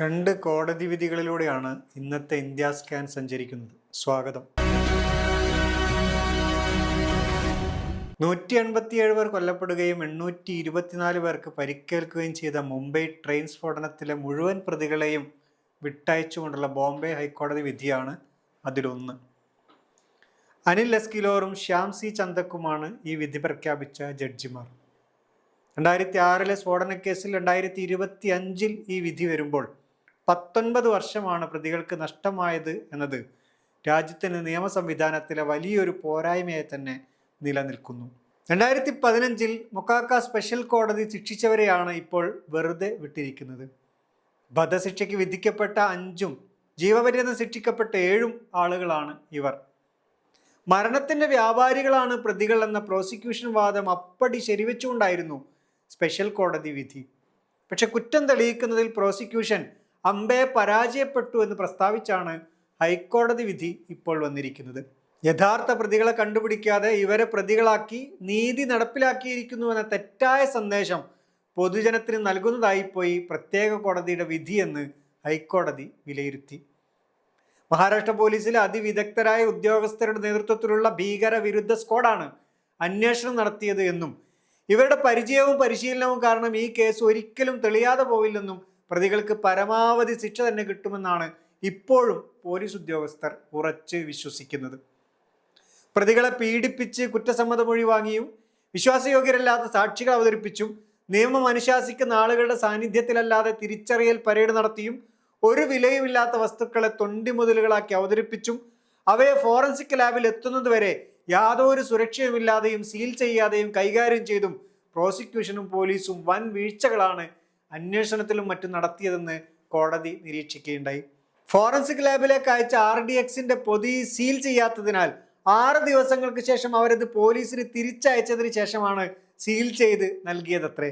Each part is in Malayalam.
രണ്ട് കോടതി വിധികളിലൂടെയാണ് ഇന്നത്തെ ഇന്ത്യ സ്കാൻ സഞ്ചരിക്കുന്നത്. സ്വാഗതം. നൂറ്റി എൺപത്തിയേഴ് പേർ കൊല്ലപ്പെടുകയും എണ്ണൂറ്റി ഇരുപത്തിനാല് പേർക്ക് പരിക്കേൽക്കുകയും ചെയ്ത മുംബൈ ട്രെയിൻ സ്ഫോടനത്തിലെ മുഴുവൻ പ്രതികളെയും വിട്ടയച്ചുകൊണ്ടുള്ള ബോംബെ ഹൈക്കോടതി വിധിയാണ് അതിലൊന്ന്. അനിൽ എസ്കിലോറും ശ്യാം സി ചന്ദക്കുമാണ് ഈ വിധി പ്രഖ്യാപിച്ച ജഡ്ജിമാർ. രണ്ടായിരത്തി ആറിലെ സ്ഫോടന കേസിൽ രണ്ടായിരത്തി ഇരുപത്തി അഞ്ചിൽ ഈ വിധി വരുമ്പോൾ പത്തൊൻപത് വർഷമാണ് പ്രതികൾക്ക് നഷ്ടമായത് എന്നത്. രാജ്യത്തിന് നിയമ സംവിധാനത്തിലെ വലിയൊരു പോരായ്മയെ തന്നെ നിലനിൽക്കുന്നു. രണ്ടായിരത്തി പതിനഞ്ചിൽ മൊക്കാക്ക സ്പെഷ്യൽ കോടതി ശിക്ഷിച്ചവരെയാണ് ഇപ്പോൾ വെറുതെ വിട്ടിരിക്കുന്നത്. വധശിക്ഷയ്ക്ക് വിധിക്കപ്പെട്ട അഞ്ചും ജീവപര്യന്തം ശിക്ഷിക്കപ്പെട്ട ഏഴും ആളുകളാണ് ഇവർ. മരണത്തിന്റെ വ്യാപാരികളാണ് പ്രതികൾ എന്ന പ്രോസിക്യൂഷൻ വാദം അപ്പടി ശരിവെച്ചുകൊണ്ടായിരുന്നു സ്പെഷ്യൽ കോടതി വിധി. പക്ഷെ കുറ്റം തെളിയിക്കുന്നതിൽ പ്രോസിക്യൂഷൻ അമ്പെ പരാജയപ്പെട്ടു എന്ന് പ്രസ്താവിച്ചാണ് ഹൈക്കോടതി വിധി ഇപ്പോൾ വന്നിരിക്കുന്നത്. യഥാർത്ഥ പ്രതികളെ കണ്ടുപിടിക്കാതെ ഇവരെ പ്രതികളാക്കി നീതി നടപ്പിലാക്കിയിരിക്കുന്നു എന്ന തെറ്റായ സന്ദേശം പൊതുജനത്തിന് നൽകുന്നതായി പോയി പ്രത്യേക കോടതിയുടെ വിധിയെന്ന് ഹൈക്കോടതി വിലയിരുത്തി. മഹാരാഷ്ട്ര പോലീസിലെ അതിവിദഗ്ധരായ ഉദ്യോഗസ്ഥരുടെ നേതൃത്വത്തിലുള്ള ഭീകരവിരുദ്ധ സ്ക്വാഡാണ് അന്വേഷണം നടത്തിയത് എന്നും ഇവരുടെ പരിചയവും പരിശീലനവും കാരണം ഈ കേസ് ഒരിക്കലും തെളിയാതെ പോവില്ലെന്നും പ്രതികൾക്ക് പരമാവധി ശിക്ഷ തന്നെ കിട്ടുമെന്നാണ് ഇപ്പോഴും പോലീസ് ഉദ്യോഗസ്ഥർ ഉറച്ച് വിശ്വസിക്കുന്നത്. പ്രതികളെ പീഡിപ്പിച്ച് കുറ്റസമ്മതം ഒഴിവാങ്ങിയും വിശ്വാസയോഗ്യരല്ലാത്ത സാക്ഷികൾ അവതരിപ്പിച്ചും നിയമം അനുശാസിക്കുന്ന ആളുകളുടെ സാന്നിധ്യത്തിലല്ലാതെ തിരിച്ചറിയൽ പരേഡ് നടത്തിയും ഒരു വിലയുമില്ലാത്ത വസ്തുക്കളെ തൊണ്ടിമുതലുകളാക്കി അവതരിപ്പിച്ചും അവയെ ഫോറൻസിക് ലാബിൽ എത്തുന്നതുവരെ യാതൊരു സുരക്ഷയുമില്ലാതെയും സീൽ ചെയ്യാതെയും കൈകാര്യം ചെയ്തും പ്രോസിക്യൂഷനും പോലീസും വൻ വീഴ്ചകളാണ് അന്വേഷണത്തിലും മറ്റും നടത്തിയതെന്ന് കോടതി നിരീക്ഷിക്കുകയുണ്ടായി. ഫോറൻസിക് ലാബിലേക്ക് അയച്ച ആർ ഡി എക്സിന്റെ പൊതി സീൽ ചെയ്യാത്തതിനാൽ ആറ് ദിവസങ്ങൾക്ക് ശേഷം അവരത് പോലീസിന് തിരിച്ചയച്ചതിന് ശേഷമാണ് സീൽ ചെയ്ത് നൽകിയതത്രേ.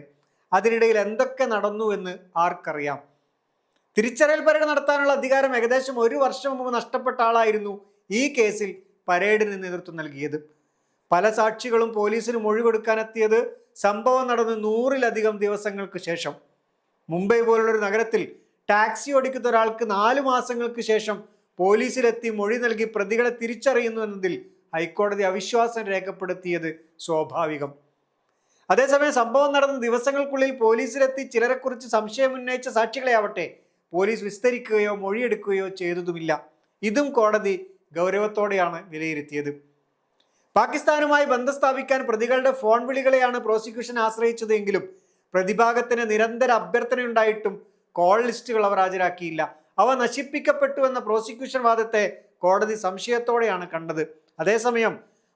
അതിനിടയിൽ എന്തൊക്കെ നടന്നു എന്ന് ആർക്കറിയാം. തിരിച്ചറിയൽ പരേഡ് നടത്താനുള്ള അധികാരം ഏകദേശം ഒരു വർഷം മുമ്പ് നഷ്ടപ്പെട്ട ആളായിരുന്നു ഈ കേസിൽ പരേഡിന് നേതൃത്വം നൽകിയത്. പല സാക്ഷികളും പോലീസിന് മൊഴി കൊടുക്കാനെത്തിയത് സംഭവം നടന്ന് നൂറിലധികം ദിവസങ്ങൾക്ക് ശേഷം. മുംബൈ പോലുള്ളൊരു നഗരത്തിൽ ടാക്സി ഓടിക്കുന്ന ഒരാൾക്ക് നാല് മാസങ്ങൾക്ക് ശേഷം പോലീസിലെത്തി മൊഴി നൽകി പ്രതികളെ തിരിച്ചറിയുന്നു എന്നതിൽ ഹൈക്കോടതി അവിശ്വാസം രേഖപ്പെടുത്തിയത് സ്വാഭാവികം. അതേസമയം സംഭവം നടന്ന ദിവസങ്ങൾക്കുള്ളിൽ പോലീസിലെത്തി ചിലരെക്കുറിച്ച് സംശയം ഉന്നയിച്ച സാക്ഷികളെയാവട്ടെ പോലീസ് വിസ്തരിക്കുകയോ മൊഴിയെടുക്കുകയോ ചെയ്തതുമില്ല. ഇതും കോടതി ഗൗരവത്തോടെയാണ് വിലയിരുത്തിയത്. പാകിസ്ഥാനുമായി ബന്ധം സ്ഥാപിക്കാൻ പ്രതികളുടെ ഫോൺ വിളികളെയാണ് പ്രോസിക്യൂഷൻ ആശ്രയിച്ചത് എങ്കിലും പ്രതിഭാഗത്തിന് നിരന്തര അഭ്യർത്ഥനയുണ്ടായിട്ടും കോൾ ലിസ്റ്റുകൾ അവർ ഹാജരാക്കിയില്ല. അവ നശിപ്പിക്കപ്പെട്ടു എന്ന പ്രോസിക്യൂഷൻ വാദത്തെ കോടതി സംശയത്തോടെയാണ് കണ്ടത്. അതേസമയം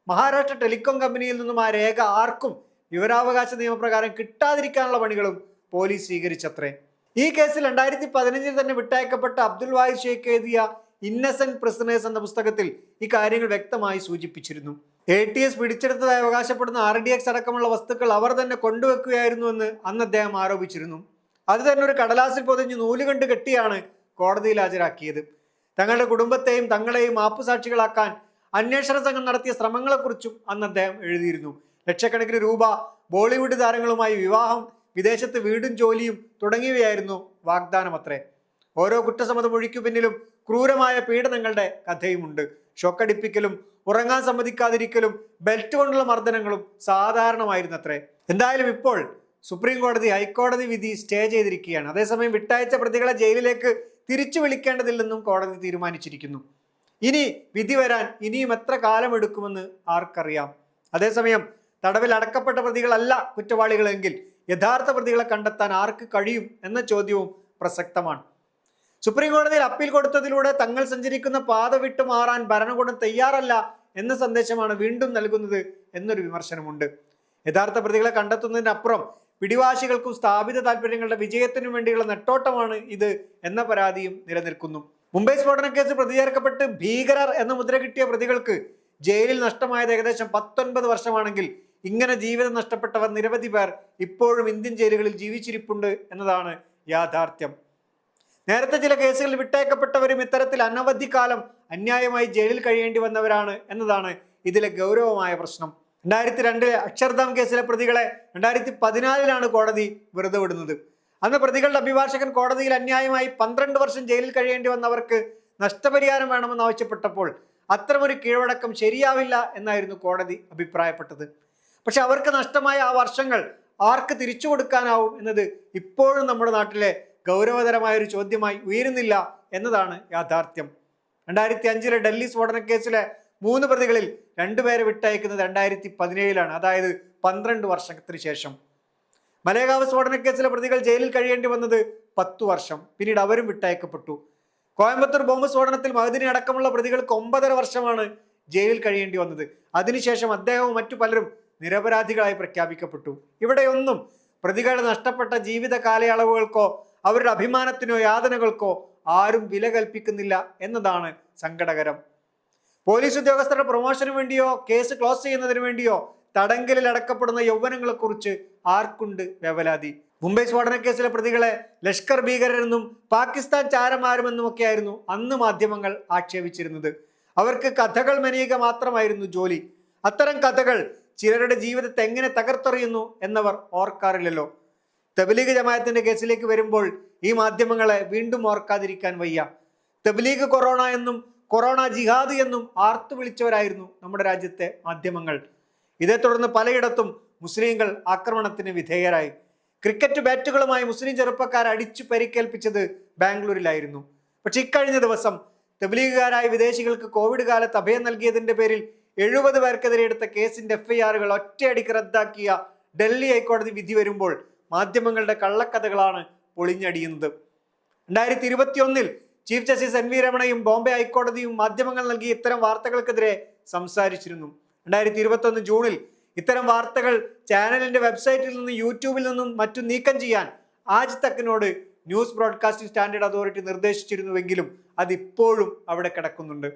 മഹാരാഷ്ട്ര ടെലികോം കമ്പനിയിൽ നിന്നും ആ രേഖ ആർക്കും വിവരാവകാശ നിയമപ്രകാരം കിട്ടാതിരിക്കാനുള്ള പണികളും പോലീസ് സ്വീകരിച്ചത്രേ. ഈ കേസിൽ രണ്ടായിരത്തി പതിനഞ്ചിൽ തന്നെ വിട്ടയക്കപ്പെട്ട അബ്ദുൽ വാഹിദ് ഷെയ്ഖ് എഴുതിയ ഇന്നസെന്റ് പ്രിസണേഴ്സ് എന്ന പുസ്തകത്തിൽ ഈ കാര്യങ്ങൾ വ്യക്തമായി സൂചിപ്പിച്ചിരുന്നു. എ ടി എസ് പിടിച്ചെടുത്തതായി അവകാശപ്പെടുന്ന ആർ ഡി എക്സ് അടക്കമുള്ള വസ്തുക്കൾ അവർ തന്നെ കൊണ്ടുവെക്കുകയായിരുന്നുവെന്ന് അന്ന് അദ്ദേഹം ആരോപിച്ചിരുന്നു. അത് തന്നെ ഒരു കടലാസിൽ പൊതിഞ്ഞ് നൂലുകണ്ട് കെട്ടിയാണ് കോടതിയിൽ ഹാജരാക്കിയത്. തങ്ങളുടെ കുടുംബത്തെയും തങ്ങളെയും മാപ്പുസാക്ഷികളാക്കാൻ അന്വേഷണ സംഘം നടത്തിയ ശ്രമങ്ങളെക്കുറിച്ചും അന്ന് അദ്ദേഹം എഴുതിയിരുന്നു. ലക്ഷക്കണക്കിന് രൂപ ബോളിവുഡ് താരങ്ങളുമായി വിവാഹം വിദേശത്ത് വീടും ജോലിയും തുടങ്ങിയവയായിരുന്നു വാഗ്ദാനമത്രേ. ഓരോ കുറ്റസമ്മതം ഒഴിക്കു പിന്നിലും ക്രൂരമായ പീഡനങ്ങളുടെ കഥയുമുണ്ട്. ഷോക്കടിപ്പിക്കലും ഉറങ്ങാൻ സമ്മതിക്കാതിരിക്കലും ബെൽറ്റ് കൊണ്ടുള്ള മർദ്ദനങ്ങളും സാധാരണമായിരുന്നത്രേ. എന്തായാലും ഇപ്പോൾ സുപ്രീം കോടതി ഹൈക്കോടതി വിധി സ്റ്റേ ചെയ്തിരിക്കുകയാണ്. അതേസമയം വിട്ടയച്ച പ്രതികളെ ജയിലിലേക്ക് തിരിച്ചു വിളിക്കേണ്ടതില്ലെന്നും കോടതി തീരുമാനിച്ചിരിക്കുന്നു. ഇനി വിധി വരാൻ ഇനിയും എത്ര കാലമെടുക്കുമെന്ന് ആർക്കറിയാം. അതേസമയം തടവിൽ അടക്കപ്പെട്ട പ്രതികളല്ല കുറ്റവാളികളെങ്കിൽ യഥാർത്ഥ പ്രതികളെ കണ്ടെത്താൻ ആർക്ക് കഴിയും എന്ന ചോദ്യവും പ്രസക്തമാണ്. സുപ്രീം കോടതിയിൽ അപ്പീൽ കൊടുത്തതിലൂടെ തങ്ങൾ സഞ്ചരിക്കുന്ന പാത വിട്ടു മാറാൻ ഭരണകൂടം തയ്യാറല്ല എന്ന സന്ദേശമാണ് വീണ്ടും നൽകുന്നത് എന്നൊരു വിമർശനമുണ്ട്. യഥാർത്ഥ പ്രതികളെ കണ്ടെത്തുന്നതിനപ്പുറം പിടിവാശികൾക്കും സ്ഥാപിത താല്പര്യങ്ങളുടെ വിജയത്തിനു വേണ്ടിയുള്ള നെട്ടോട്ടമാണ് ഇത് എന്ന പരാതിയും നിലനിൽക്കുന്നു. മുംബൈ സ്ഫോടന കേസ് പ്രതിചേർക്കപ്പെട്ട് ഭീകരർ എന്ന മുദ്ര കിട്ടിയ പ്രതികൾക്ക് ജയിലിൽ നഷ്ടമായത് ഏകദേശം പത്തൊൻപത് വർഷമാണെങ്കിൽ ഇങ്ങനെ ജീവിതം നഷ്ടപ്പെട്ടവർ നിരവധി പേർ ഇപ്പോഴും ഇന്ത്യൻ ജയിലുകളിൽ ജീവിച്ചിരിപ്പുണ്ട് എന്നതാണ് യാഥാർത്ഥ്യം. നേരത്തെ ചില കേസുകളിൽ വിട്ടയക്കപ്പെട്ടവരും ഇത്തരത്തിൽ അനവധി കാലം അന്യായമായി ജയിലിൽ കഴിയേണ്ടി വന്നവരാണ് എന്നതാണ് ഇതിലെ ഗൗരവമായ പ്രശ്നം. രണ്ടായിരത്തി രണ്ടിലെ അക്ഷർധാം കേസിലെ പ്രതികളെ രണ്ടായിരത്തി പതിനാലിലാണ് കോടതി വെറുതെ വിടുന്നത്. അന്ന് പ്രതികളുടെ അഭിഭാഷകൻ കോടതിയിൽ അന്യായമായി പന്ത്രണ്ട് വർഷം ജയിലിൽ കഴിയേണ്ടി വന്നവർക്ക് നഷ്ടപരിഹാരം വേണമെന്ന് ആവശ്യപ്പെട്ടപ്പോൾ അത്തരമൊരു കീഴ്വഴക്കം ശരിയാവില്ല എന്നായിരുന്നു കോടതി അഭിപ്രായപ്പെട്ടത്. പക്ഷെ അവർക്ക് നഷ്ടമായ ആ വർഷങ്ങൾ ആർക്ക് തിരിച്ചു കൊടുക്കാനാവും എന്നത് ഇപ്പോഴും നമ്മുടെ നാട്ടിലെ ഗൗരവതരമായ ഒരു ചോദ്യമായി ഉയരുന്നില്ല എന്നതാണ് യാഥാർത്ഥ്യം. രണ്ടായിരത്തി അഞ്ചിലെ ഡൽഹി സ്ഫോടന കേസിലെ മൂന്ന് പ്രതികളിൽ രണ്ടുപേരെ വിട്ടയക്കുന്നത് രണ്ടായിരത്തി പതിനേഴിലാണ് അതായത് പന്ത്രണ്ട് വർഷത്തിന് ശേഷം. മലേഗാവ് സ്ഫോടന കേസിലെ പ്രതികൾ ജയിലിൽ കഴിയേണ്ടി വന്നത് പത്തു വർഷം പിന്നീട് അവരും വിട്ടയക്കപ്പെട്ടു. കോയമ്പത്തൂർ ബോംബ് സ്ഫോടനത്തിൽ മഹദിനി അടക്കമുള്ള പ്രതികൾക്ക് ഒമ്പതര വർഷമാണ് ജയിലിൽ കഴിയേണ്ടി വന്നത്. അതിനുശേഷം അദ്ദേഹവും മറ്റു പലരും നിരപരാധികളായി പ്രഖ്യാപിക്കപ്പെട്ടു. ഇവിടെയൊന്നും പ്രതികളുടെ നഷ്ടപ്പെട്ട ജീവിത കാലയളവുകൾക്കോ അവരുടെ അഭിമാനത്തിനോ യാതനകൾക്കോ ആരും വില കൽപ്പിക്കുന്നില്ല എന്നതാണ് സങ്കടകരം. പോലീസ് ഉദ്യോഗസ്ഥരുടെ പ്രൊമോഷന് വേണ്ടിയോ കേസ് ക്ലോസ് ചെയ്യുന്നതിന് വേണ്ടിയോ തടങ്കലിൽ അടക്കപ്പെടുന്ന യൗവനങ്ങളെക്കുറിച്ച് ആർക്കുണ്ട് വേവലാതി മുംബൈ സ്ഫോടന കേസിലെ പ്രതികളെ ലഷ്കർ ഭീകരരെന്നും പാകിസ്ഥാൻ ചാരമാരുമെന്നുമൊക്കെയായിരുന്നു അന്ന് മാധ്യമങ്ങൾ ആക്ഷേപിച്ചിരുന്നത്. അവർക്ക് കഥകൾ മെനയുക മാത്രമായിരുന്നു ജോലി. അത്തരം കഥകൾ ചിലരുടെ ജീവിതത്തെ എങ്ങനെ തകർത്തെറിയുന്നു എന്നവർ ഓർക്കാറില്ലല്ലോ. തബ്ലീഗ് ജമാഅത്തിന്റെ കേസിലേക്ക് വരുമ്പോൾ ഈ മാധ്യമങ്ങളെ വീണ്ടും ഓർക്കാതിരിക്കാൻ വയ്യ. തബ്ലീഗ് കൊറോണ എന്നും കൊറോണ ജിഹാദ് എന്നും ആർത്തു വിളിച്ചവരായിരുന്നു നമ്മുടെ രാജ്യത്തെ മാധ്യമങ്ങൾ. ഇതേ തുടർന്ന് പലയിടത്തും മുസ്ലിങ്ങൾ ആക്രമണത്തിന് വിധേയരായി. ക്രിക്കറ്റ് ബാറ്റുകളുമായി മുസ്ലിം ചെറുപ്പക്കാർ അടിച്ചു പരിക്കേൽപ്പിച്ചത് ബാംഗ്ലൂരിലായിരുന്നു. പക്ഷെ ഇക്കഴിഞ്ഞ ദിവസം തബ്ലീഗുകാരായ വിദേശികൾക്ക് കോവിഡ് കാലത്ത് അഭയം നൽകിയതിന്റെ പേരിൽ എഴുപത് പേർക്കെതിരെ എടുത്ത കേസിന്റെ എഫ്ഐആറുകൾ ഒറ്റയടിക്ക് റദ്ദാക്കിയ ഡൽഹി ഹൈക്കോടതി വിധി വരുമ്പോൾ മാധ്യമങ്ങളുടെ കള്ളക്കഥകളാണ് പൊളിഞ്ഞടിയുന്നത്. രണ്ടായിരത്തി ഇരുപത്തിയൊന്നിൽ ചീഫ് ജസ്റ്റിസ് എൻ വി രമണയും ബോംബെ ഹൈക്കോടതിയും മാധ്യമങ്ങൾ നൽകിയ ഇത്തരം വാർത്തകൾക്കെതിരെ സംസാരിച്ചിരുന്നു. രണ്ടായിരത്തി ഇരുപത്തൊന്ന് ജൂണിൽ ഇത്തരം വാർത്തകൾ ചാനലിന്റെ വെബ്സൈറ്റിൽ നിന്നും യൂട്യൂബിൽ നിന്നും മറ്റും നീക്കം ചെയ്യാൻ ആജ് തക്കിനോട് ന്യൂസ് ബ്രോഡ്കാസ്റ്റിംഗ് സ്റ്റാൻഡേർഡ് അതോറിറ്റി നിർദ്ദേശിച്ചിരുന്നുവെങ്കിലും അതിപ്പോഴും അവിടെ കിടക്കുന്നുണ്ട്.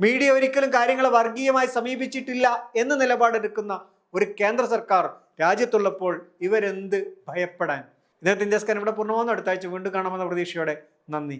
മീഡിയ ഒരിക്കലും കാര്യങ്ങളെ വർഗീയമായി സമീപിച്ചിട്ടില്ല എന്ന് നിലപാടെടുക്കുന്ന ഒരു കേന്ദ്ര സർക്കാർ രാജ്യത്തുള്ളപ്പോൾ ഇവരെന്ത് ഭയപ്പെടാൻ? ഇന്നത്തെ സ്കാൻ ഇവിടെ പൂർണമാകുന്നു അടുത്ത ആഴ്ച വീണ്ടും കാണാമെന്ന പ്രതീക്ഷയോടെ നന്ദി.